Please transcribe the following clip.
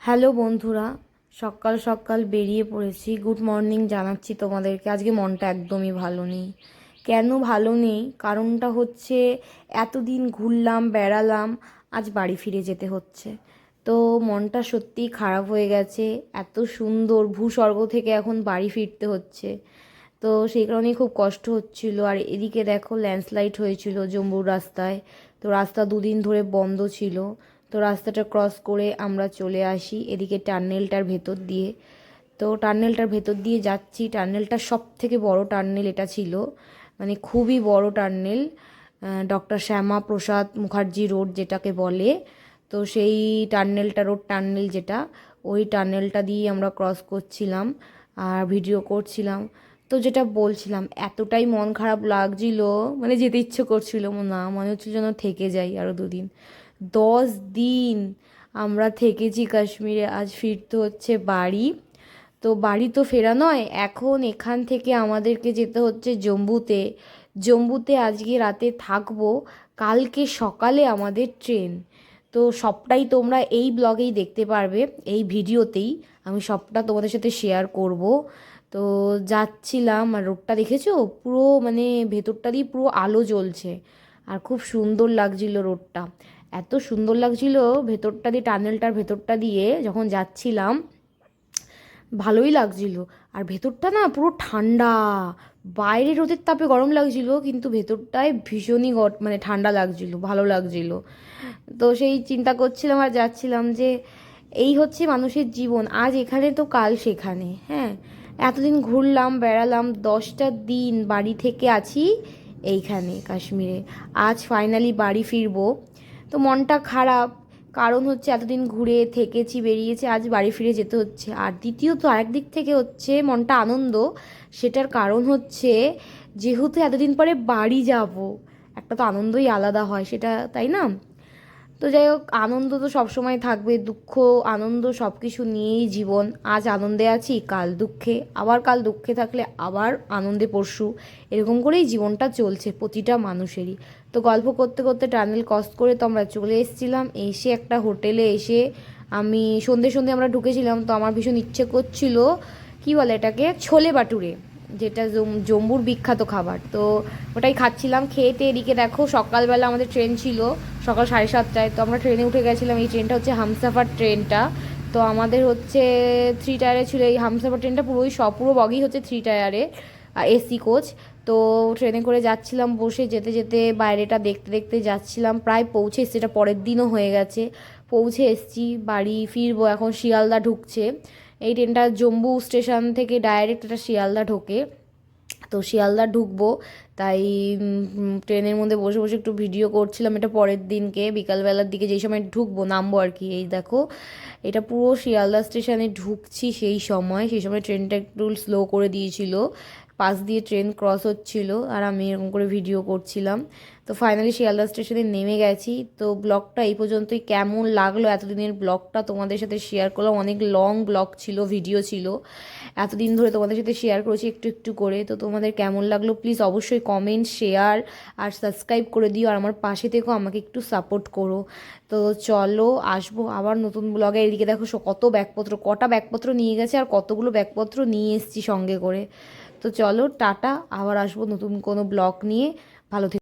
Hello বন্ধুরা, সকাল সকাল বেরিয়ে পড়েছি। গুড মর্নিং জানাচ্ছি তোমাদেরকে। আজকে মনটা একদমই ভালো নেই। কেন ভালো নেই? কারণটা হচ্ছে এতদিন ঘুরলাম, বেড়ালাম, আজ বাড়ি ফিরে যেতে হচ্ছে। তো মনটা সত্যিই খারাপ হয়ে গেছে। এত সুন্দর ভূস্বর্গ থেকে এখন বাড়ি ফিরতে হচ্ছে। তো সেই কারণেই খুব কষ্ট হচ্ছিল। আর এদিকে দেখো, ল্যান্ডস্লাইড হয়েছিল জম্বুর রাস্তায়। তো রাস্তা দুদিন ধরে বন্ধ ছিল। তো রাস্তাটা ক্রস করে আমরা চলে আসি। এদিকে টার্নেলটার ভেতর দিয়ে। তো টার্নেলটার ভেতর দিয়ে যাচ্ছি। টার্নেলটা সব থেকে বড় টার্নেল এটা ছিল। মানে খুবই বড় tunnel doctor Shyama Prasad Mukherjee road যেটাকে বলে। তো সেই টার্নেলটা রোড টার্নেল যেটা, ওই টার্নেলটা দিয়ে আমরা ক্রস করছিলাম আর ভিডিও করছিলাম। তো যেটা বলছিলাম, এতটাই মন খারাপ লাগছিল। মানে যেতে ইচ্ছে করছিল না। মনে হচ্ছিল যেন থেকে যাই আরও দুদিন। দশ দিন আমরা থেকেছি কাশ্মীরে, আজ ফিরতে হচ্ছে বাড়ি। তো বাড়ি তো ফেরা নয়, এখন এখান থেকে আমাদেরকে যেতে হচ্ছে জম্বুতে। জম্বুতে আজকে রাতে থাকব, কালকে সকালে আমাদের ট্রেন। তো সবটাই তোমরা এই ব্লগেই দেখতে পারবে, এই ভিডিওতেই আমি সবটা তোমাদের সাথে শেয়ার করব। তো যাচ্ছিলাম, আর রোডটা দেখেছ? পুরো মানে ভেতরটা দিয়ে পুরো আলো জ্বলছে, আর খুব সুন্দর লাগছিল রোডটা। এত সুন্দর লাগছিল ভেতরটা দিয়ে, টানেলটার ভেতরটা দিয়ে যখন যাচ্ছিলাম, ভালোই লাগছিল। আর ভেতরটা না পুরো ঠান্ডা বাইরে রোদের তাপে গরম লাগছিল, কিন্তু ভেতরটায় ভীষণই মানে ঠান্ডা লাগছিল, ভালো লাগছিল। তো সেই চিন্তা করছিলাম আর যাচ্ছিলাম যে এই হচ্ছে মানুষের জীবন, আজ এখানে তো কাল সেখানে হ্যাঁ? এতদিন ঘুরলাম, বেড়ালাম, দশটা দিন বাড়ি থেকে আছি এইখানে, কাশ্মীরে। আজ ফাইনালি বাড়ি ফিরবো। তো মনটা খারাপ। কারণ হচ্ছে এতদিন ঘুরে থেকেছি, বেরিয়েছি, আজ বাড়ি ফিরে যেতে হচ্ছে। আর দ্বিতীয়ত আরেক দিক থেকে হচ্ছে মনটা আনন্দ। সেটার কারণ হচ্ছে যেহেতু এতদিন পরে বাড়ি যাব, একটা তো আনন্দই আলাদা হয়, সেটা তাই না? তো যাই হোক, আনন্দ তো সবসময় থাকবে, দুঃখ, আনন্দ সব কিছু নিয়েই জীবন। আজ আনন্দে আছি, কাল দুঃখে। আবার কাল দুঃখে থাকলে আবার আনন্দে পরশু। এরকম করেই জীবনটা চলছে প্রতিটা মানুষেরই। তো গল্প করতে করতে টানেল কস্ট করে তো আমরা চলে এসেছিলাম। এসে একটা হোটেলে এসে আমি সন্ধে সন্ধে আমরা ঢুকেছিলাম, তো আমার ভীষণ ইচ্ছে করছিল, কি বলে এটাকে? ছোলে বাটুরে, যেটা জম্বুর বিখ্যাত খাবার। তো ওটাই খাচ্ছিলাম খেতে এদিকে দেখো সকালবেলা আমাদের ট্রেন ছিল, সকাল সাড়ে সাতটায়। তো আমরা ট্রেনে উঠে গেছিলাম, এই ট্রেনটা হচ্ছে হামসাফার ট্রেনটা। তো আমাদের হচ্ছে থ্রি টায়ারে ছিল এই হামসাফার ট্রেনটা পুরোই সব পুরো বগি হচ্ছে থ্রি টায়ারে এসি কোচ তো ট্রেনে করে যাচ্ছিলাম বসে, যেতে যেতে বাইরেটা দেখতে দেখতে যাচ্ছিলাম। প্রায় পৌঁছে এসছি, এটা পরের দিনও হয়ে গেছে। পৌঁছে এসছি, বাড়ি ফিরবো, এখন শিয়ালদা ঢুকছে। এই ট্রেনটা জম্বু স্টেশন থেকে ডাইরেক্ট এটা শিয়ালদা ঢোকে। তো শিয়ালদা ঢুকবো তাই ট্রেনের মধ্যে বসে বসে একটু ভিডিও করছিলাম এটা পরের দিনকে। বিকালবেলার দিকে যেই সময় ঢুকবো, নামবো আর কি, এই দেখো। এটা পুরো শিয়ালদা স্টেশনে ঢুকছি সেই সময়। সেই সময় ট্রেনটা একটু স্লো করে দিয়েছিল। পাশ দিয়ে ট্রেন ক্রস হচ্ছিল আর আমি এরকম করে ভিডিও করছিলাম। তো ফাইনালি শিয়ালদা স্টেশনে নেমে গেছি। তো ব্লগটা এই পর্যন্তই। কেমন লাগল এতদিনের ব্লগটা? তোমাদের সাথে শেয়ার করলাম। অনেক লং ব্লগ ছিল ভিডিও ছিল। এতদিন ধরে তোমাদের সাথে শেয়ার করেছি একটু একটু করে। তো তোমাদের কেমন লাগল? প্লিজ অবশ্যই কমেন্ট শেয়ার আর সাবস্ক্রাইব করে দিও আর আমার পাশে থেকেও আমাকে একটু সাপোর্ট করো। তো চলো, আসব আবার নতুন ব্লগে এদিকে দেখো কত ব্যাগপত্র, কটা ব্যাগপত্র নিয়ে গেছে আর কতগুলো ব্যাগপত্র নিয়ে এসছি সঙ্গে করে। তো চলো, টাটা, আবার আসব নতুন কোনো ব্লগ নিয়ে। ভালো